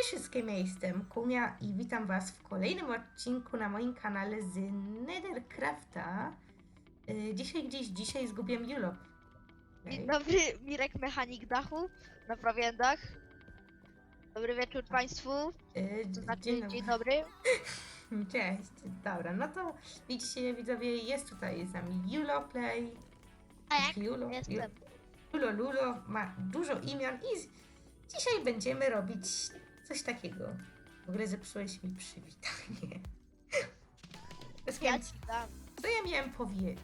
Cześć wszystkim, ja jestem Kumia i witam Was w kolejnym odcinku na moim kanale z Nethercrafta. Yy, Dzisiaj gdzieś, dzisiaj zgubiłem Julop. Dzień dobry, Mirek Mechanik Dachu, naprawiam dach. Dobry wieczór Państwu, Yy, to znaczy dzień dzień, dobry. dobry. Cześć, dobra, no to widzicie widzowie, jest tutaj z nami Juloplay. A jak? Julo, Jestem. Julo Lulo ma dużo imion i z... dzisiaj będziemy robić coś takiego. W ogóle zepsułeś mi przywitanie. Ja ci dam. Co ja miałem powiedzieć?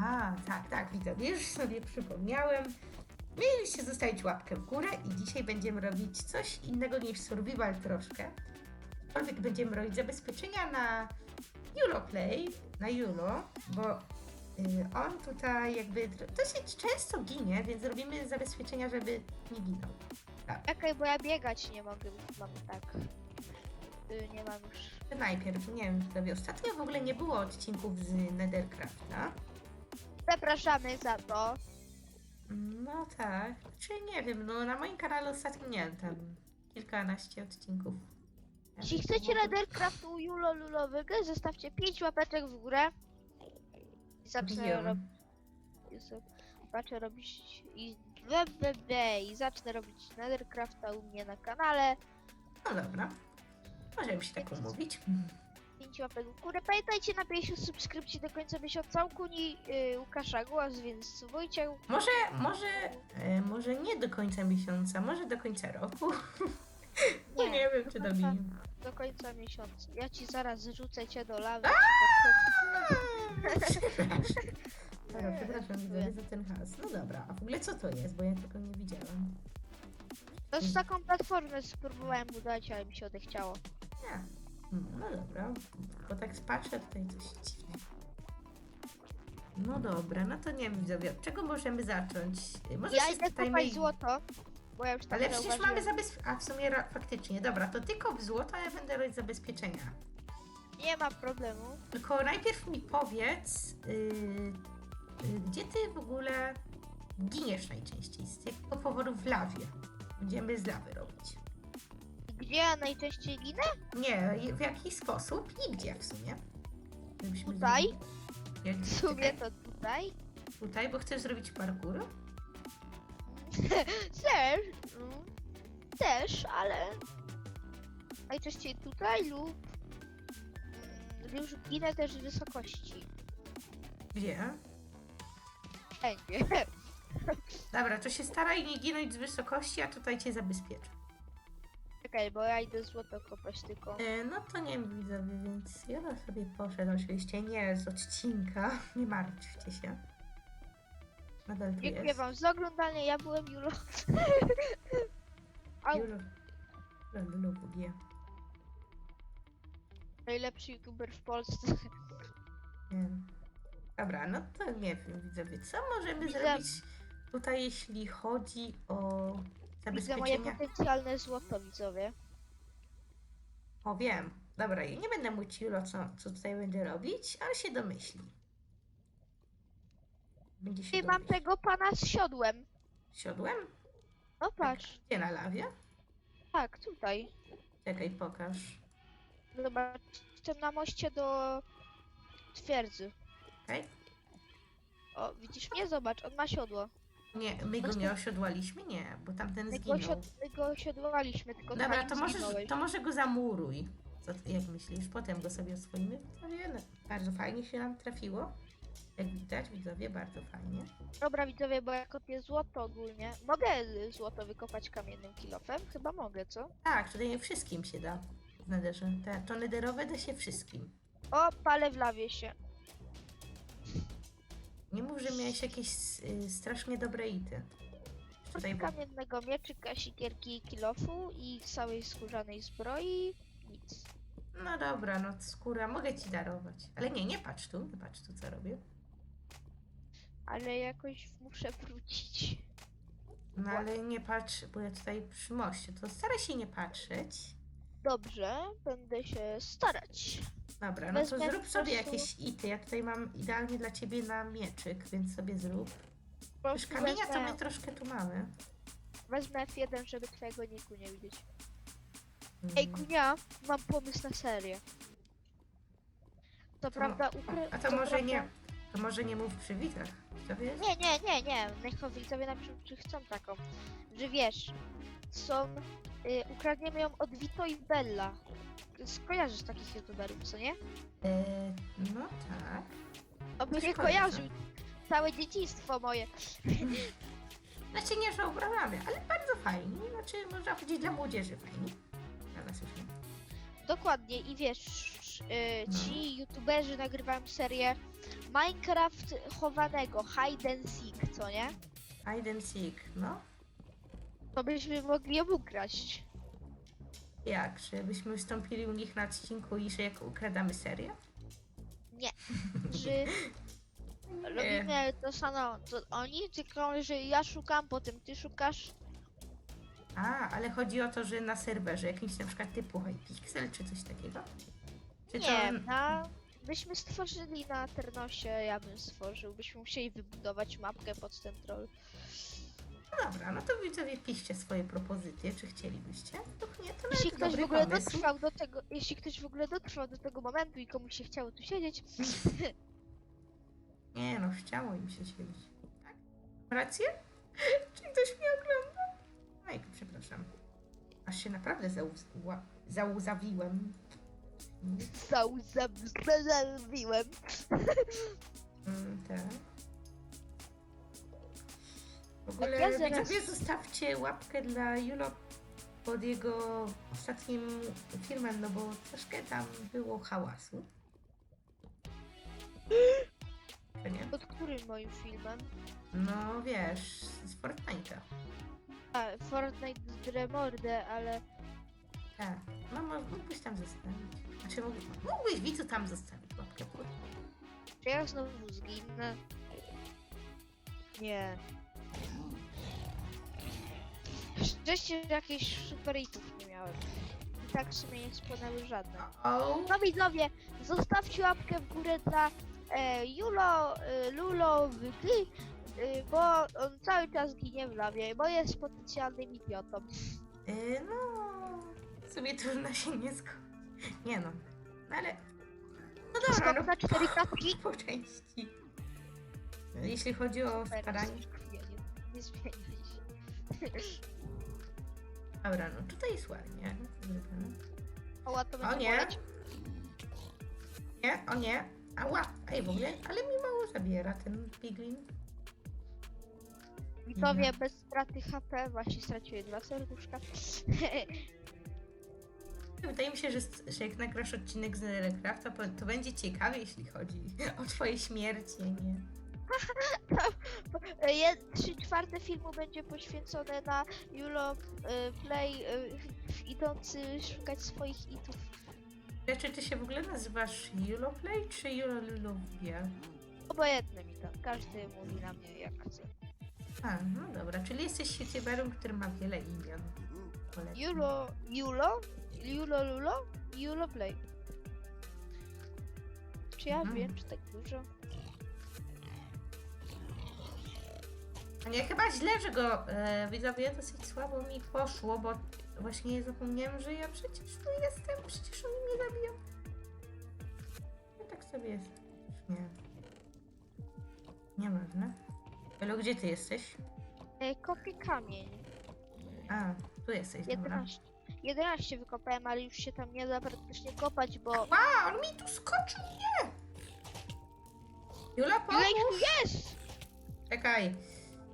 A, tak, tak, widzowie, już sobie przypomniałem. Mieliście zostawić łapkę w górę i dzisiaj będziemy robić coś innego niż survival troszkę. Aczkolwiek będziemy robić zabezpieczenia na Juloplay, na Julo, bo y, on tutaj jakby dosyć często ginie, więc robimy zabezpieczenia, żeby nie ginął. Czekaj, bo ja biegać nie mogę, mam tak. Y, Nie mam już. Najpierw, nie wiem, ostatnio w ogóle nie było odcinków z Nethercrafta. Zapraszamy za to. No tak. Czy nie wiem, no na moim kanale ostatnio nie wiem, tam kilkanaście odcinków. Jeśli chcecie Nethercraftu Julo Lulowego, zostawcie 5 łapeczek w górę. I zacznę Biją. robić. Zacznę robić i we, i zacznę robić Nethercrafta u mnie na kanale. No dobra. Możemy się tak umówić. 5 łapek w górę. Pamiętajcie na 50 subskrypcji do końca miesiąca. U Kuni y, Łukasza głos, więc subujcie. Może, może, e, może nie do końca miesiąca, może do końca roku. No nie wiem, czy do dobiję. końca, do końca miesiąca. Ja ci zaraz zrzucę cię do lawy. Dobra, przepraszam widzowie za ten has. No dobra, a w ogóle co to jest, bo ja tego nie widziałam. To z taką platformę spróbowałem budować, ale mi się odechciało. Nie. No dobra, bo tak spatrzę tutaj coś dziwnego. No dobra, no to nie wiem widzowie, od czego możemy zacząć? Może Ja się idę spytajmy- kopać złoto, bo ja już tam Ale przecież mamy zauważyłem. zabezpieczenia. A w sumie ra- faktycznie, dobra, to ty kop złoto, a ja będę robić zabezpieczenia. Nie ma problemu. Tylko najpierw mi powiedz, yy, gdzie ty w ogóle giniesz najczęściej? Z jakiego powodu w lawie? Będziemy z lawy robić. Gdzie ja najczęściej ginę? Nie, w jaki sposób i gdzie w sumie? Żebyśmy Tutaj? Jak, W sumie to tutaj. Tutaj, bo chcesz zrobić parkour? Też. mm, Też, ale najczęściej tutaj lub mm, już ginę też z wysokości. Gdzie? Wszędzie. Dobra, to się staraj nie ginąć z wysokości, a tutaj cię zabezpieczę. Czekaj, bo ja idę złoto kopać tylko. E, no to nie widzowie, więc ja bym sobie poszedł oczywiście nie z odcinka, nie martwcie się. Nadal tu Dziękuję jest. wam za oglądanie, ja byłem Julo. Au, WG. najlepszy youtuber w Polsce. Nie wiem. Dobra, no to nie wiem, widzowie, co możemy Widzę- zrobić tutaj, jeśli chodzi o Widzę moje zabezpieczenia? potencjalne złoto, widzowie. O, wiem. Dobra, ja nie będę mówić Julo, co, co tutaj będzie robić, ale się domyśli. Będzie się I mam tego pana z siodłem. Siodłem? No patrz, Gdzie na lawie? tak, tutaj. Czekaj, pokaż. Zobacz, jestem na moście do twierdzy. Okej? O, widzisz mnie? Zobacz, on ma siodło. Nie, my go nie osiodłaliśmy? Nie, bo tamten My go, zginął. siod my go osiodłaliśmy, tylko Dobra, zanim to możesz, zginąłeś. to może go zamuruj. Co, ty- jak myślisz? Potem go sobie oswoimy? To wiele. Bardzo fajnie się nam trafiło. Jak widać, widzowie, bardzo fajnie. Dobra, widzowie, bo ja kopię złoto ogólnie. Mogę y, złoto wykopać kamiennym kilofem? Chyba mogę, co? Tak, tutaj nie wszystkim się da. Nederze. Te, to nederowe da się wszystkim. O, palę w lawie się. Nie mów, że miałeś jakieś y, strasznie dobre ity. Tutaj Kamiennego mieczyka, sikierki i kilofu i całej skórzanej zbroi. Nic. No dobra, no skóra mogę ci darować. Ale nie, nie patrz tu, nie patrz tu co robię. Ale jakoś muszę wrócić. No ale nie patrz, bo ja tutaj przy moście, to staraj się nie patrzeć. Dobrze, będę się starać. Dobra, no to Wezmę zrób sobie jakieś ity. Ja tutaj mam idealnie dla ciebie na mieczyk, więc sobie zrób. Po Już prostu kamienia to wezmę, my troszkę tu mamy. Wezmę F1, żeby twojego niku nie widzieć. Ej, Mm. Kunia, mam pomysł na serię. To To- prawda, ukry... A to może nie, to może nie mów przy widzach. To wiesz? Nie, nie, nie, nie. Niech to widzowie napiszą, czy chcą taką. Że wiesz, są... Y, ukradniemy ją od Vito i Bella. Skojarzysz takich youtuberów, co nie? E, no tak. Oby nie kojarzę. kojarzył. Całe dzieciństwo moje. Znaczy nie, że obrażamy, ale bardzo fajnie. Znaczy można chodzić dla młodzieży fajnie. Dla nas już nie. Dokładnie i wiesz. Ci youtuberzy nagrywają serię Minecraft chowanego, hide and seek, co nie? Hide and seek, no. To byśmy mogli ją ukraść. Jak, żebyśmy wystąpili u nich na odcinku i że jak ukradamy serię? Czy robimy to samo co oni, tylko że ja szukam, potem ty szukasz. A, ale chodzi o to, że na serwerze jakimś na przykład typu Hypixel czy coś takiego? Czy Nie, to... na... Byśmy stworzyli na Ternosie, ja bym stworzył, byśmy musieli wybudować mapkę pod ten troll. No dobra, no to widzowie piszcie swoje propozycje, czy chcielibyście. Lub nie, to Jeśli nawet ktoś w dobry ogóle pomysł. dotrwał do tego, jeśli ktoś w ogóle dotrwał do tego momentu i komuś się chciało tu siedzieć, Nie no, chciało im się siedzieć. Tak? Mam Rację? Czy ktoś mnie ogląda? Oj, przepraszam. Aż się naprawdę zauz... ła- zauzawiłem. Zauzawiłem. Mm, tak. W ogóle ja zaraz- widzowie zostawcie łapkę dla Julo pod jego ostatnim filmem, no bo troszkę tam było hałasu. To nie? Pod którym moim filmem? No wiesz, z Fortnite'a. A, Fortnite Dremordę, ale Tak. No mógłbyś tam zostawić. Znaczy mógł, mógłbyś widzu tam zostawić łapkę w górę. czy ja znowu zginę? Nie. Szczęście, że jakichś super hitów nie miałem. I tak w sumie nie spłonęły żadne. O, No widzowie, zostawcie łapkę w górę dla e, Julo, e, Lulo, Wygi, e, bo on cały czas ginie w lawie, bo jest potencjalnym idiotą. y, no, w sumie trudno się nie zgodzić. Nie no, no ale... No dobra, Skok no na cztery po części. Jeśli chodzi o staranie... Nie, nie, nie zmieni się. Dobra, no tutaj jest ładnie. zrobione. O, łatwo O będzie nie. boleć. Nie, o nie. Ała, ej w ogóle, ale mi mało zabiera ten piglin. Widzowie bez straty HP, właśnie straciły dwa serduszka. Wydaje mi się, że, że jak nagrasz odcinek z Nethercrafta, to, to będzie ciekawie, jeśli chodzi o twoje śmierci, nie? Trzy czwarte filmu będzie poświęcone na Julo e, Play e, idący szukać swoich itów. Czy ty się w ogóle nazywasz Juloplay czy Juloluvia? Obojętne mi to, każdy mówi na mnie jak chce. A, no dobra, czyli jesteś youtuberem, który ma wiele imion. Polecam. Julo, Julo, Julo Lulo, Julo Play. Czy ja Mhm. wiem, czy tak dużo? Nie, chyba źle, że go e, widzowie dosyć słabo mi poszło, bo właśnie zapomniałem, że ja przecież tu jestem, przecież oni mnie zabiją. Ja tak sobie jest. Już nie. Nieważne. Elo, gdzie ty jesteś? E, kopię kamień. A, tu jesteś, dobra. 11. 11 wykopałem, ale już się tam nie da praktycznie kopać, bo... A, on mi tu skoczył, nie! Jula, Ile pomóż! ich tu jest? Czekaj.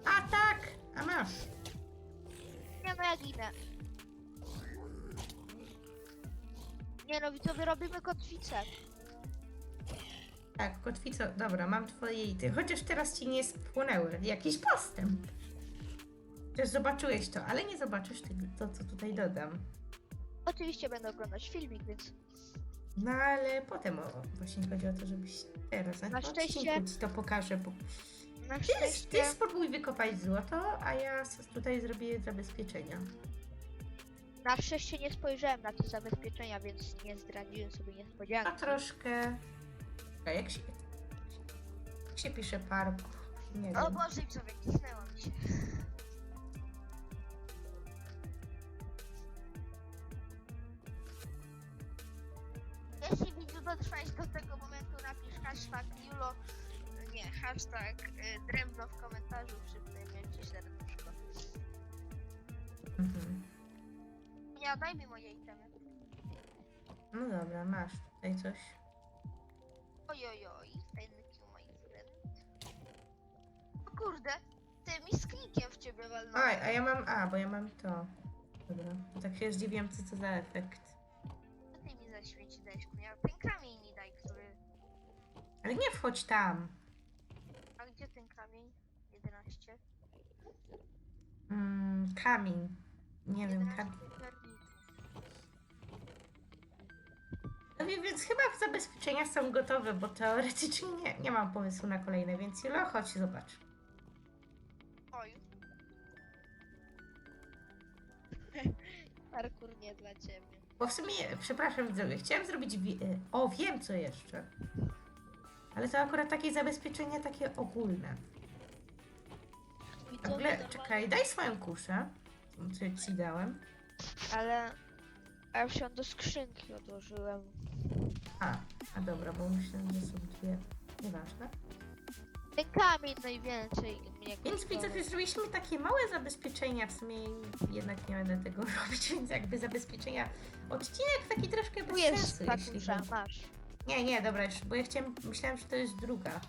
A tak, a masz. Nie no, ja ginę. Nie no, widzowie, robimy kotwicę. Tak, kotwico, dobra, mam twoje i ty. Chociaż teraz ci nie spłonęły. Jakiś postęp. Też zobaczyłeś to, ale nie zobaczysz tego, to, co tutaj dodam. Oczywiście będę oglądać filmik, więc No ale potem o, właśnie chodzi o to, żebyś teraz na, szczęście- odcinku ci to pokażę, bo na ty, szczęście... ty spróbuj wykopać złoto, a ja s- tutaj zrobię zabezpieczenia. Na szczęście nie spojrzałem na te zabezpieczenia, więc nie zdradziłem sobie A niespodzianki. troszkę... A jak się... Jak się pisze park? Nie O wiem. Boże, mi się. Hashtag Julo, nie, hashtag y, drewno w komentarzu, przypnę ci serduszko. Mhm. Nie, daj mi moje itemy. No dobra, masz tutaj coś. Ojojoj, thank you my friend. O kurde, ty mi z klikiem w ciebie walnąłem. Oj, a ja mam. A, bo ja mam to. Dobra. Tak się zdziwiłam, co to za efekt. Co ty mi zaświeci dajesz, kunia? Ten kamień. Ale nie wchodź tam. A gdzie ten kamień? 11. Mm, kamień. Nie wiem, 11 kamień. No wie- więc chyba zabezpieczenia są gotowe, bo teoretycznie nie, nie mam pomysłu na kolejne, więc Julo, chodź zobacz. Oj. Parkour nie dla ciebie. Bo w sumie, przepraszam widzowie, chciałem zrobić... Wi- y, o, wiem co jeszcze. Ale to akurat takie zabezpieczenie takie ogólne. W ogóle, czekaj, daj swoją kuszę. Co ci dałem. Ale... A już ją do skrzynki odłożyłem. A, a dobra, bo myślałem, że są dwie. Nieważne. Ten kamień najwięcej mnie Więc kosztował. widzowie, zrobiliśmy takie małe zabezpieczenia, w sumie jednak nie będę tego robić, więc jakby zabezpieczenia. Odcinek taki troszkę Tu bez jest sensu, jeśli kusza, chodzi. masz. Nie, nie, dobra, już, bo ja chciałem, myślałem, że to jest druga.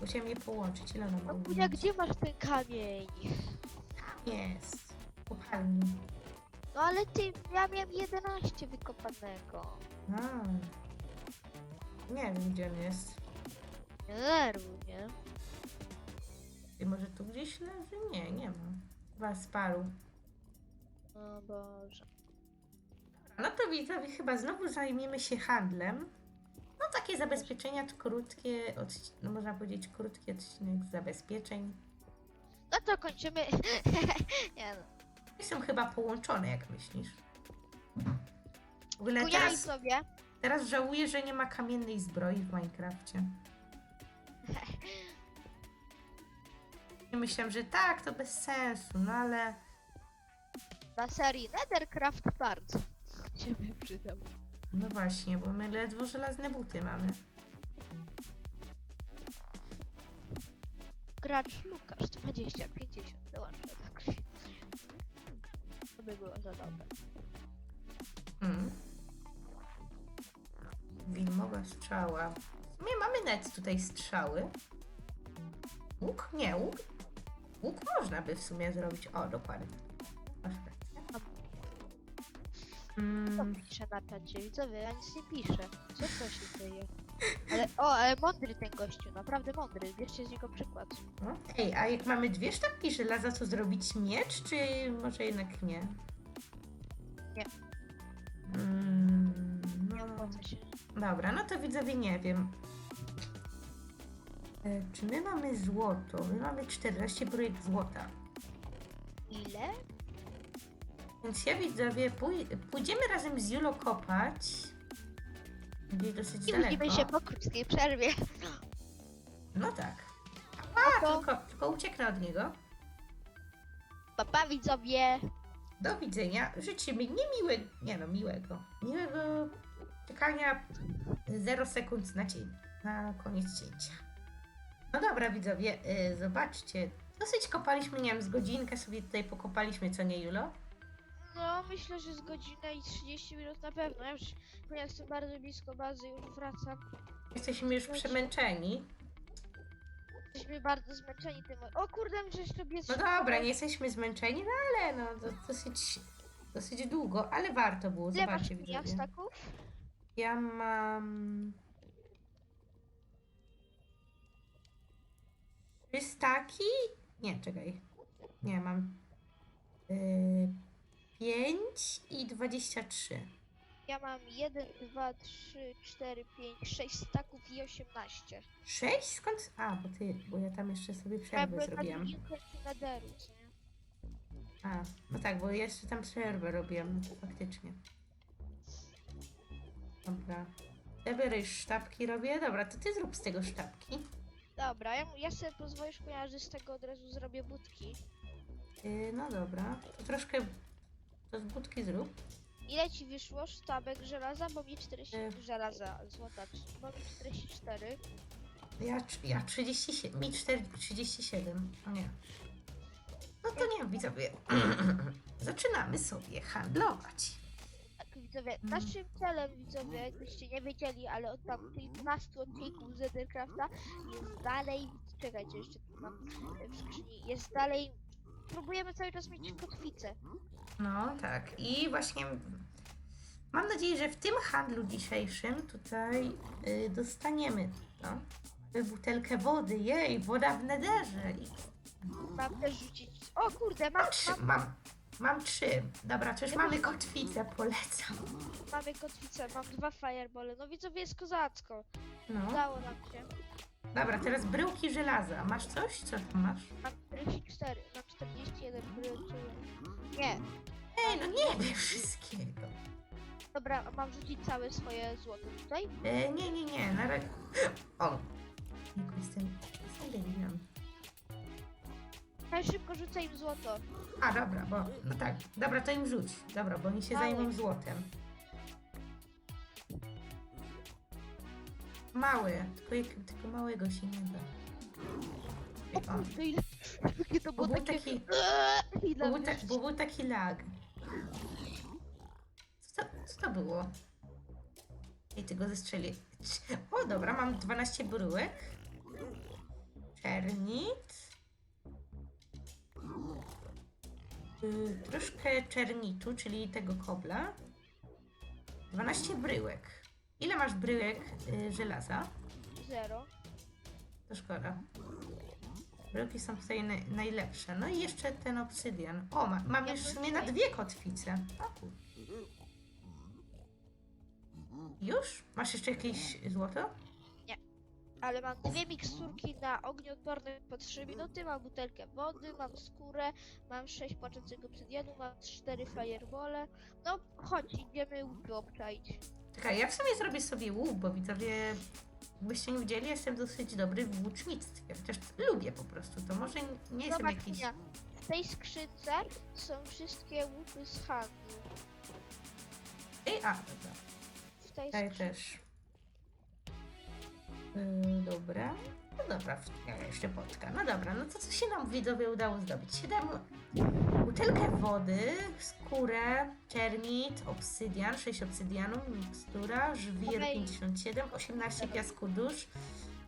Bo Chciałem je połączyć, ile ona ma No kunia, gdzie masz ten kamień? Jest. Kopalni. No ale ty, ja miałem 11 wykopanego. A. Nie wiem, gdzie on jest. Nie nerwuj, nie? I może tu gdzieś leży? Nie, nie ma. Chyba sparł. O Boże. No to widzowie, chyba znowu zajmiemy się handlem. No takie zabezpieczenia to krótkie, odci- no można powiedzieć krótki odcinek zabezpieczeń. No to kończymy. nie no. Są chyba połączone, jak myślisz. W ogóle Kujaj teraz, sobie. teraz żałuję, że nie ma kamiennej zbroi w Minecrafcie. I myślałem, że tak, to bez sensu, no ale Na serii Nethercraft bardzo. By przydał. no właśnie, bo my ledwo żelazne buty mamy. Gracz Lukasz 20, 50. Dołączę do krwi. To by było za dobre. Mm. Wilmowa strzała. W sumie mamy net tutaj strzały. Łuk? Nie, łuk. Łuk można by w sumie zrobić. O, dokładnie. Masz. Co Mm, pisze na czacie? Widzowie, ja nic nie piszę. Co to się dzieje? Ale, o, ale mądry ten gościu, naprawdę mądry. Bierzcie z niego przykład. Okej, a jak mamy dwie sztabki żelaza, co zrobić miecz, czy może jednak nie? Nie. Mm, Nie no, opłaca się. dobra, no to widzowie nie wiem. E, Czy my mamy złoto? My mamy 14 projekt złota. Więc ja widzowie, pój- pójdziemy razem z Julo kopać. Gdzieś dosyć I daleko. się po krótkiej przerwie. No tak. A, tylko, tylko ucieknę od niego. Papa widzowie. Do widzenia. Życzymy niemiłego, nie no, miłego. Miłego czekania 0 sekund na cień. Na koniec cięcia. No dobra widzowie, y, zobaczcie. Dosyć kopaliśmy, nie wiem, z godzinkę sobie tutaj pokopaliśmy, co nie Julo? No, myślę, że z godzinę i 30 minut na pewno. Ja już, ponieważ jestem bardzo blisko bazy, już wracam. Jesteśmy już przemęczeni. Jesteśmy bardzo zmęczeni tym. O kurde, muszę jeszcze biec. No dobra, nie jesteśmy zmęczeni, no ale no to dosyć, dosyć długo, ale warto było, Ile masz zobaczcie staków? Ja mam... Trzy staki? Nie, czekaj. Nie, mam... Yy, 5 i 23. Ja mam 1, 2, 3, 4, 5, 6 staków i 18. 6? Skąd? A, bo ty, bo ja tam jeszcze sobie przerwę byłem na zrobiłam. drugim końcu nederu, co nie? A, no tak, bo jeszcze tam przerwę robiłam, no to faktycznie. Dobra. Ja biorę już sztabki robię. Dobra, to ty zrób z tego sztabki. Dobra, ja, ja sobie pozwolisz że z tego od razu zrobię budki. Yy, no dobra. To troszkę... To z budki zrób. Ile ci wyszło sztabek żelaza? Bo mi 40 Y. żelaza złota. Bo mi 44. Ja, trz- ja 37, mi 4, 37, o nie. No to nie, widzowie. Zaczynamy sobie handlować. Tak, widzowie, naszym celem, widzowie, jakbyście nie wiedzieli, ale od tam 15 odcinków z jest dalej, czekajcie, jeszcze tu mam w skrzyni, jest dalej, próbujemy cały czas mieć kotwicę. No tak, i właśnie mam nadzieję, że w tym handlu dzisiejszym tutaj y, dostaniemy to. Butelkę wody, jej, woda w nederze. I Mam też rzucić, o kurde, mam, mam trzy, mam, mam, mam trzy. Dobra, Ja mamy kotwicę, polecam. mamy kotwicę, mam dwa firebole, no widzowie, jest kozacko, No, udało nam się. dobra, teraz bryłki żelaza. Masz coś? Co tam masz? Mam 44, mam 41 bryłczy. Nie, Ej, no nie wiem wszystkiego. dobra, mam rzucić całe swoje złoto tutaj. E, nie, nie, nie, na razie. O! Jejku, Jestem, jestem debilem. Hej, szybko rzucę im złoto. A, dobra, bo. No tak, dobra, to im rzuć. Dobra, bo oni się Mały. zajmą złotem. Mały, tylko, jak, tylko małego się nie da. O O, kurde, ile... Jakie to bo, było był takie... taki, Eee, bo, był ta, bo był taki lag. Było? I tego zestrzeli. O, dobra, mam 12 bryłek. Czernit. Y, troszkę czernitu, czyli tego kobla. 12 bryłek. Ile masz bryłek y, żelaza? Zero. To szkoda. Bryłki są tutaj naj, najlepsze. No i jeszcze ten obsydian. O, ma, mam już w sumie na dwie kotwice. O, Już? Masz jeszcze jakieś złoto? Ale mam dwie miksturki na ognioodporne po 3 minuty, mam butelkę wody, mam skórę, mam 6 płaczącego obsydianu, mam 4 firebole. No chodź, idziemy łupy obczaić. Czekaj, ja w sumie zrobię sobie łuk, bo widzowie, jakbyście nie widzieli, jestem dosyć dobry w łucznictwie. Chociaż lubię po prostu, to może nie jestem Zobacz, jakiś... Unia, w tej skrzynce są wszystkie łupy z handlu. Ej, a, dobra. Tej skrzynce. też. Yy, dobra. No dobra, w- ja jeszcze potka. No dobra, no to co się nam widzowie udało zdobyć? Siedem butelkę wody, skórę, czernit, obsydian, 6 obsydianu, mikstura, żwir Okej. 57, 18 piasku dusz,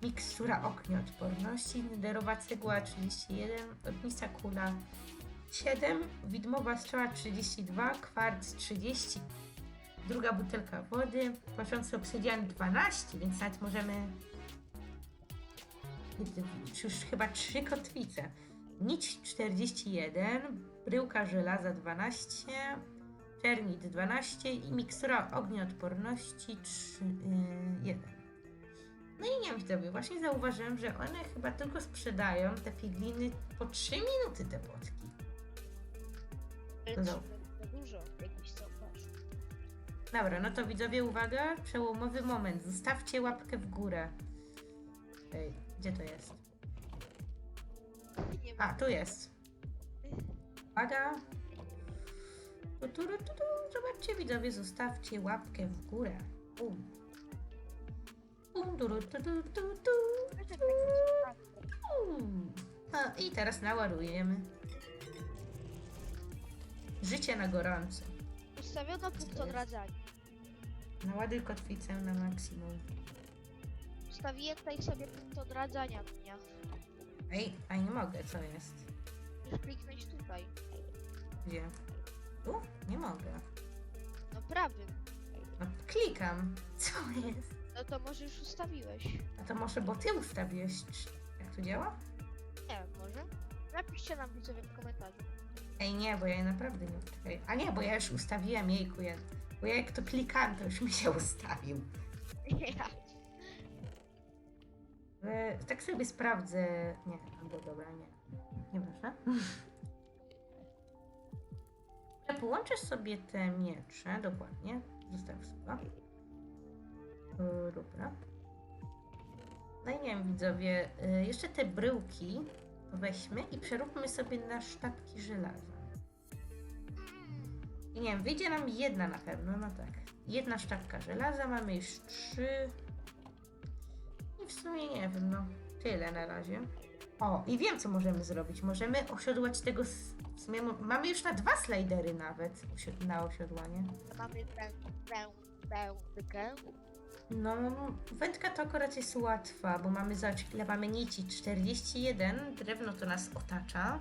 mikstura ognioodporności, nederowa cegła 31, ognista kula 7, widmowa strzała 32, kwarc 30, druga butelka wody, płaczący obsydian 12, więc nawet możemy już chyba trzy kotwice. Nić 41, bryłka żelaza 12, czernit 12 i mikstura ognioodporności 3, yy, 1. No i nie wiem, widzowie, właśnie zauważyłem, że one chyba tylko sprzedają te figliny po 3 minuty te potki. Ale No. dużo. Dobra, no to widzowie, uwaga, przełomowy moment. Zostawcie łapkę w górę. Ej, gdzie to jest? Nie. A, tu jest. Uwaga. Tu, tu, tu, tu. Zobaczcie, widzowie, zostawcie łapkę w górę. Um. Um, tu, tu, tu, tu, tu, tu. Um. No i teraz naładujemy. Życie na gorąco. Ustawiono punkt odradzania. Naładuj kotwicę na maksimum. Ustawiłem tutaj sobie punkt odradzania dnia. Ej, a nie mogę, co jest? Musisz kliknąć tutaj. Gdzie? Tu? Nie mogę. No prawym. No, klikam. Co jest? No to może już ustawiłeś. A to może, bo ty ustawiłeś. Jak to działa? Nie może? Napiszcie nam widzowie w komentarzu. Ej, nie, bo ja naprawdę nie czekaj. A nie, bo ja już ustawiłem jejku. Ja, bo ja jak to klikam, to już mi się ustawił. Ja. E, tak sobie sprawdzę. Nie, albo dobra, nie. Nieważne. Ja połączę sobie te miecze, dokładnie. Zostaw sobie. E, Dobra. No i nie wiem, widzowie, e, jeszcze te bryłki weźmy i przeróbmy sobie na sztabki żelaza. I nie wiem, wyjdzie nam jedna na pewno, no tak. Jedna sztabka żelaza, mamy już trzy. I w sumie nie wiem, no tyle na razie. O, i wiem co możemy zrobić. Możemy osiodłać tego. W sumie mamy już na dwa slidery nawet na osiodłanie. Mamy wę- wę- wędkę. No, wędka to akurat jest łatwa, bo mamy za ile mamy nici 41, drewno to nas otacza.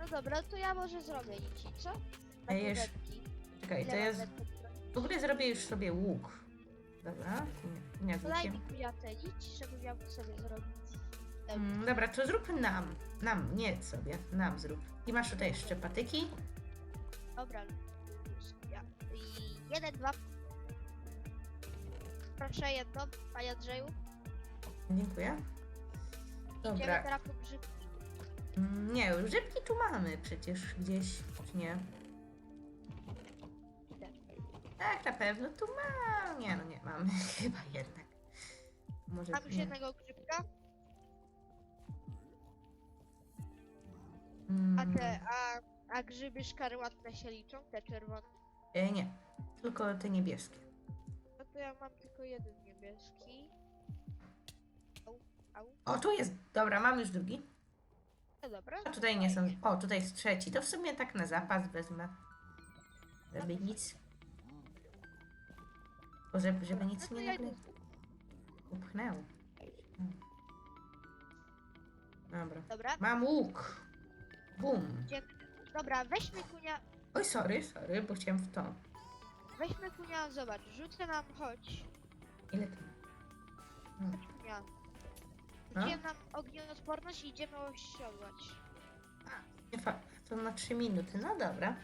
No dobra, to ja może zrobię nici, co? A już- wędki. Czekaj, to Ile ja mam z- wędek w ogóle zrobię już sobie łuk. Dobra, nie, daj mi kuja te nici, żebym ja mógł sobie zrobić. Mm, dobra, to zrób nam. Nam, nie sobie, nam zrób. I masz tutaj jeszcze patyki. Dobra, już ja. I jeden, dwa. Proszę jedno, panie Andrzeju. Dziękuję. Idziemy Dobra. teraz po grzybki. Mm, Nie, grzybki tu mamy przecież gdzieś, czy nie? Tak, na pewno tu mam. Nie, no nie mamy chyba jednak. Może Mam już nie. jednego grzybka, Mm, a te, a, a grzyby szkarłatne się liczą, te czerwone. e, nie, tylko te niebieskie. No to ja mam tylko jeden niebieski. Au, au. O, tu jest. Dobra, mam już drugi. No dobra. A tutaj nie są. O, tutaj jest trzeci. To w sumie tak na zapas wezmę. Żeby nic. Bo żeby, żeby nic No to nie nagle upchnęło. Dobra. Dobra, Mam łuk. Bum. Dobra, weźmy kunia, Oj, sorry, sorry, bo chciałem w to. Weźmy kunia, zobacz, rzucę nam, chodź. Ile to? No. Chodź kunia. Rzuciłem nam ognioodporność i idziemy osiodłać. Nie fa- to na 3 minuty. No dobra.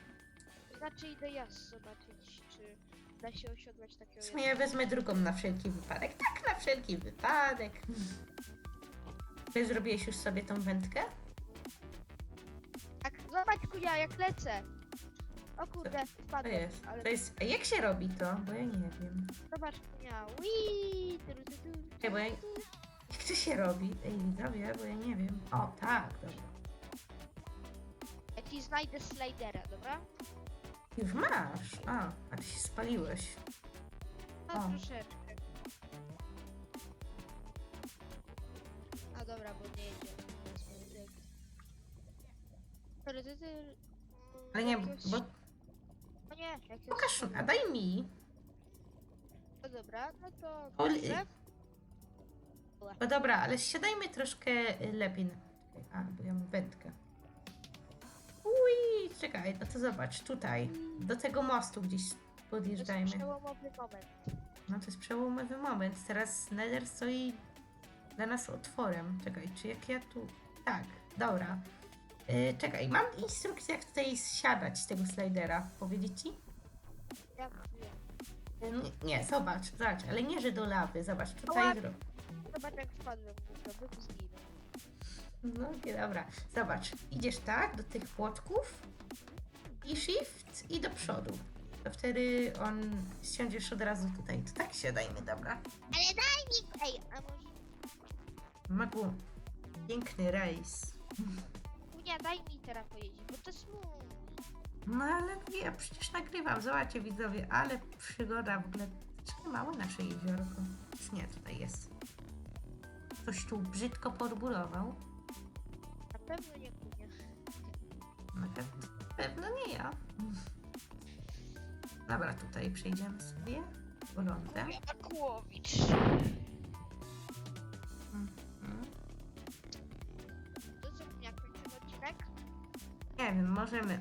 Znaczy idę ja zobaczyć, czy da się osiodłać takiego W sumie wezmę drugą na wszelki wypadek. Tak, na wszelki wypadek. Ty zrobiłeś już sobie tą wędkę? Tak, zobacz kunia, jak lecę. O kurde, To jest. ale To jest. A jak się robi to? Bo ja nie wiem. zobacz! Tyru, tyru, tyru, Ej, bo ja-. Jak to się robi? Ej, widzowie, bo ja nie wiem. O, tak, dobra. Ja ci znajdę slidera, dobra? Już masz. A, a ty się spaliłeś. No O. troszeczkę. A dobra, bo nie jedzie. Tyru, tyru, tyru. Ale nie, bo No nie, jakiegoś... pokaż, a daj mi. No dobra, no to... O, li- proszę. No dobra, ale siadajmy troszkę y, lepiej. na- Czekaj, A, bo ja mam wędkę. Ui, czekaj, no to zobacz, tutaj. Do tego mostu gdzieś To jest podjeżdżajmy. przełomowy moment. No to jest przełomowy moment. Teraz Nether stoi dla nas otworem. Czekaj, czy jak ja tu... Tak, dobra. Yy, czekaj, mam instrukcję jak tutaj siadać z tego slidera. Powiedzieć ci? Nie, nie, zobacz, zobacz, ale nie, że do lawy. Zobacz, tutaj... Zobacz jak bym zginął. No nie, dobra. Zobacz, idziesz tak do tych płotków i shift i do przodu. To wtedy on siądziesz od razu tutaj. To tak siadajmy, dobra. Ale daj mi... Ej, a może... Magu, piękny rejs. Kunia, daj mi teraz pojeździć, bo to jest mój. No ale ja przecież nagrywam, zobaczcie widzowie, ale przygoda w ogóle. Czy małe nasze jeziorko? Już Nie, tutaj jest. Ktoś tu brzydko podbudował. Na pewno nie kunia. Na pewno, pewno nie ja. Dobra, tutaj przejdziemy sobie lądem. Akłowicz. Wiem, możemy.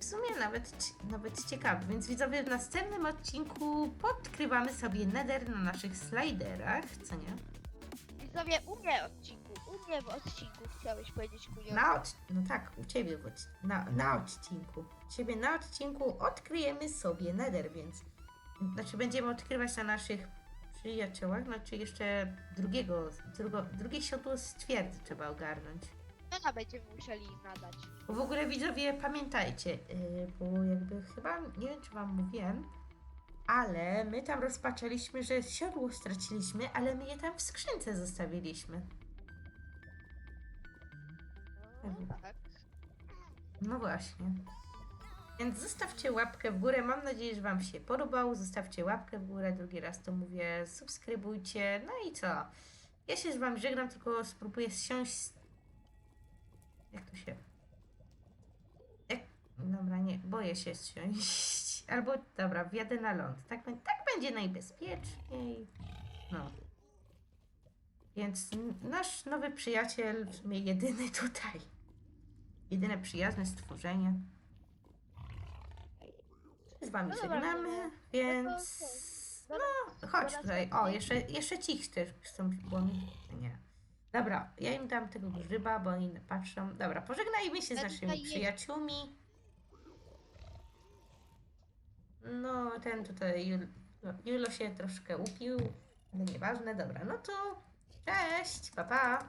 W sumie nawet, nawet ciekawe, więc widzowie w następnym odcinku podkrywamy sobie nether na naszych sliderach, co nie? Widzowie, u mnie odcinku, u mnie w odcinku chciałeś powiedzieć kunia. Na od... No tak, u ciebie w odc... na, na odcinku. U ciebie na odcinku odkryjemy sobie nether, więc znaczy będziemy odkrywać na naszych przyjaciołach, znaczy jeszcze drugiego, drugo, drugie siodło z twierdzy trzeba ogarnąć. Ona będziemy musieli nadać. Bo w ogóle widzowie, pamiętajcie, yy, bo jakby chyba, nie wiem czy wam mówiłem, ale my tam rozpaczaliśmy, że siodło straciliśmy, ale my je tam w skrzynce zostawiliśmy. No, tak. No właśnie. Więc zostawcie łapkę w górę. Mam nadzieję, że Wam się podobał. Zostawcie łapkę w górę. Drugi raz to mówię. Subskrybujcie. No i co? Ja się z Wami żegnam, tylko spróbuję zsiąść. z- Jak to się. Jak... Dobra, nie, boję się zsiąść. Albo dobra, wjadę na ląd. Tak, tak będzie najbezpieczniej. No. Więc nasz nowy przyjaciel, w sumie jedyny tutaj. Jedyne przyjazne stworzenie. Z wami No żegnamy, dobra. więc. No No, chodź tutaj. O, jeszcze, jeszcze ci też chcą błąd. Nie. Dobra, ja im dam tego grzyba, bo oni patrzą. Dobra, pożegnajmy się z naszymi przyjaciółmi. No, ten tutaj Jul, Julo się troszkę upił, ale nieważne. Dobra, no to cześć, pa pa.